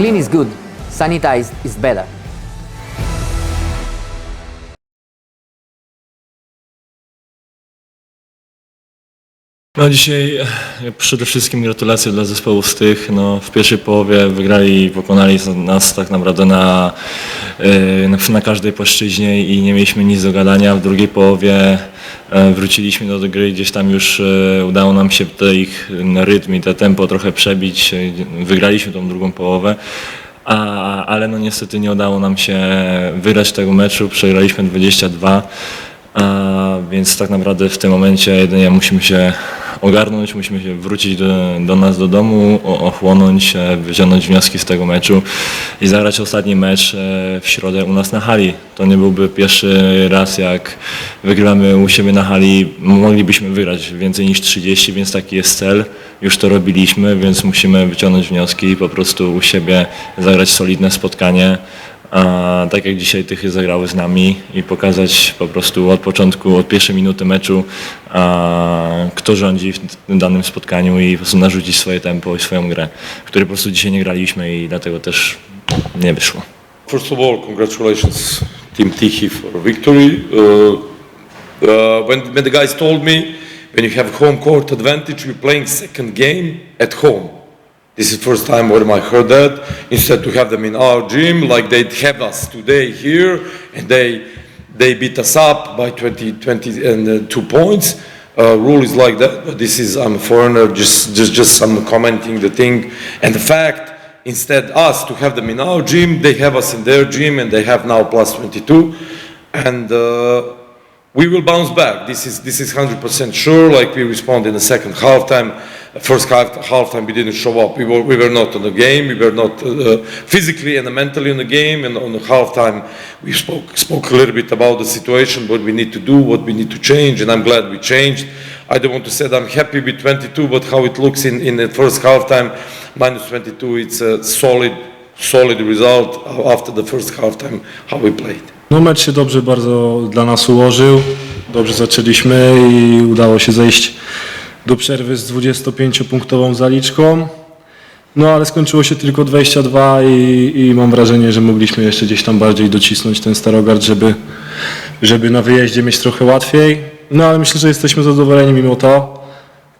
Clean is good, sanitized is better. No dzisiaj e, przede wszystkim gratulacje dla zespołu z tych. No, w pierwszej połowie wygrali i pokonali nas tak naprawdę na, e, na, każdej płaszczyźnie i nie mieliśmy nic do gadania. W drugiej połowie e, wróciliśmy do gry, gdzieś tam już udało nam się te ich rytm i te tempo trochę przebić. Wygraliśmy tą drugą połowę. A, ale no niestety nie udało nam się wygrać tego meczu, przegraliśmy 22. A, więc tak naprawdę w tym momencie jedynie musimy się ogarnąć, musimy się wrócić do, do nas do domu, ochłonąć, wyciągnąć wnioski z tego meczu i zagrać ostatni mecz e, w środę u nas na hali. To nie byłby pierwszy raz jak wygrywamy u siebie na hali, moglibyśmy wygrać więcej niż 30, więc taki jest cel. Już to robiliśmy, więc musimy wyciągnąć wnioski i po prostu u siebie zagrać solidne spotkanie tak jak dzisiaj Tychy zagrały z nami i pokazać po prostu od początku, od pierwszej minuty meczu, kto rządzi w danym spotkaniu i po prostu narzucić swoje tempo i swoją grę, której po prostu dzisiaj nie graliśmy i dlatego też nie wyszło. First of all, congratulations, Team Tichy, for victory. Uh, uh, when, when the guys told me, when you have home court advantage, you're playing second game at home. This is first time where I heard that. Instead to have them in our gym, like they have us today here, and they they beat us up by 20, 20 and uh, two points. Uh, rule is like that, but this is I'm a foreigner, just just just some commenting the thing, and the fact instead us to have them in our gym, they have us in their gym, and they have now plus 22, and. Uh, we will bounce back. This is this is hundred percent sure. Like we respond in the second halftime. First half halftime we didn't show up. We were we were not on the game. We were not uh, physically and mentally on the game. And on the halftime we spoke spoke a little bit about the situation, what we need to do, what we need to change. And I'm glad we changed. I don't want to say that I'm happy with 22, but how it looks in in the first half time, minus 22, it's a solid solid result after the first half time, how we played. No mecz się dobrze bardzo dla nas ułożył. Dobrze zaczęliśmy i udało się zejść do przerwy z 25-punktową zaliczką. No ale skończyło się tylko 22 i, i mam wrażenie, że mogliśmy jeszcze gdzieś tam bardziej docisnąć ten Starogard, żeby, żeby na wyjeździe mieć trochę łatwiej. No ale myślę, że jesteśmy zadowoleni mimo to.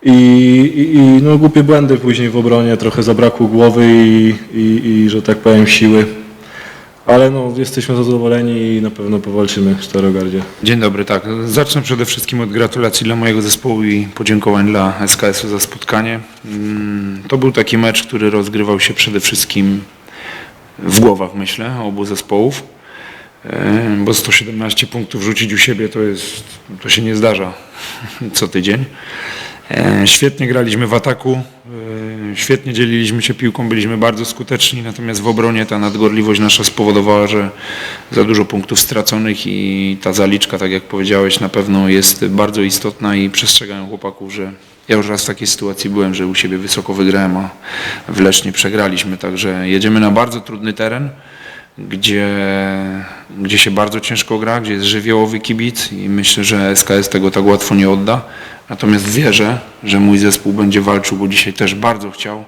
I, i, i no, głupie błędy później w obronie, trochę zabrakło głowy i, i, i że tak powiem siły. Ale no, jesteśmy zadowoleni i na pewno powalczymy w Starogardzie. Dzień dobry, tak. Zacznę przede wszystkim od gratulacji dla mojego zespołu i podziękowań dla SKS-u za spotkanie. Mm, To był taki mecz, który rozgrywał się przede wszystkim w głowach, myślę, obu zespołów. E, Bo 117 punktów rzucić u siebie to jest, to się nie zdarza co tydzień. E, Świetnie graliśmy w ataku, e, świetnie dzieliliśmy się piłką, byliśmy bardzo skuteczni, natomiast w obronie ta nadgorliwość nasza spowodowała, że za dużo punktów straconych i ta zaliczka, tak jak powiedziałeś, na pewno jest bardzo istotna i przestrzegałem chłopaków, że ja już raz w takiej sytuacji byłem, że u siebie wysoko wygrałem, a w Lesznie przegraliśmy, także jedziemy na bardzo trudny teren gdzie, gdzie się bardzo ciężko gra, gdzie jest żywiołowy kibic i myślę, że SKS tego tak łatwo nie odda. Natomiast wierzę, że mój zespół będzie walczył, bo dzisiaj też bardzo chciał,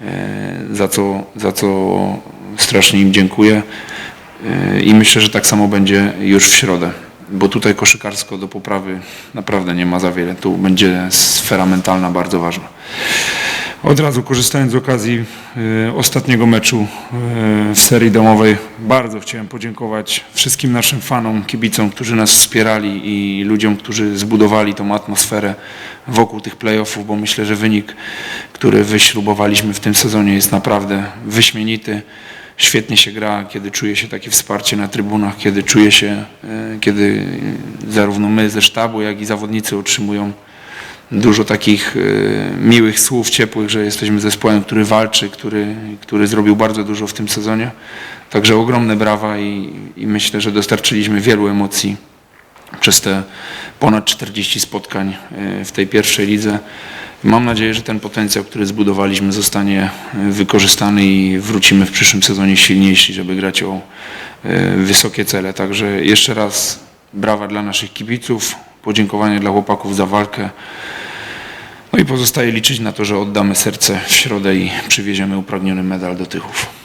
e, za co, za co strasznie im dziękuję. E, I myślę, że tak samo będzie już w środę, bo tutaj koszykarsko do poprawy naprawdę nie ma za wiele. Tu będzie sfera mentalna bardzo ważna. Od razu korzystając z okazji e, ostatniego meczu e, w serii domowej, bardzo chciałem podziękować wszystkim naszym fanom, kibicom, którzy nas wspierali i ludziom, którzy zbudowali tą atmosferę wokół tych playoffów, bo myślę, że wynik, który wyśrubowaliśmy w tym sezonie jest naprawdę wyśmienity. Świetnie się gra, kiedy czuje się takie wsparcie na trybunach, kiedy czuje się, e, kiedy zarówno my ze sztabu, jak i zawodnicy otrzymują dużo takich e, miłych słów, ciepłych, że jesteśmy zespołem, który walczy, który, który zrobił bardzo dużo w tym sezonie. Także ogromne brawa i, i myślę, że dostarczyliśmy wielu emocji przez te ponad 40 spotkań e, w tej pierwszej lidze. Mam nadzieję, że ten potencjał, który zbudowaliśmy zostanie e, wykorzystany i wrócimy w przyszłym sezonie silniejsi, żeby grać o wysokie cele. Także jeszcze raz brawa dla naszych kibiców, podziękowanie dla chłopaków za walkę. No i pozostaje liczyć na to, że oddamy serce w środę i przywieziemy upragniony medal do Tychów.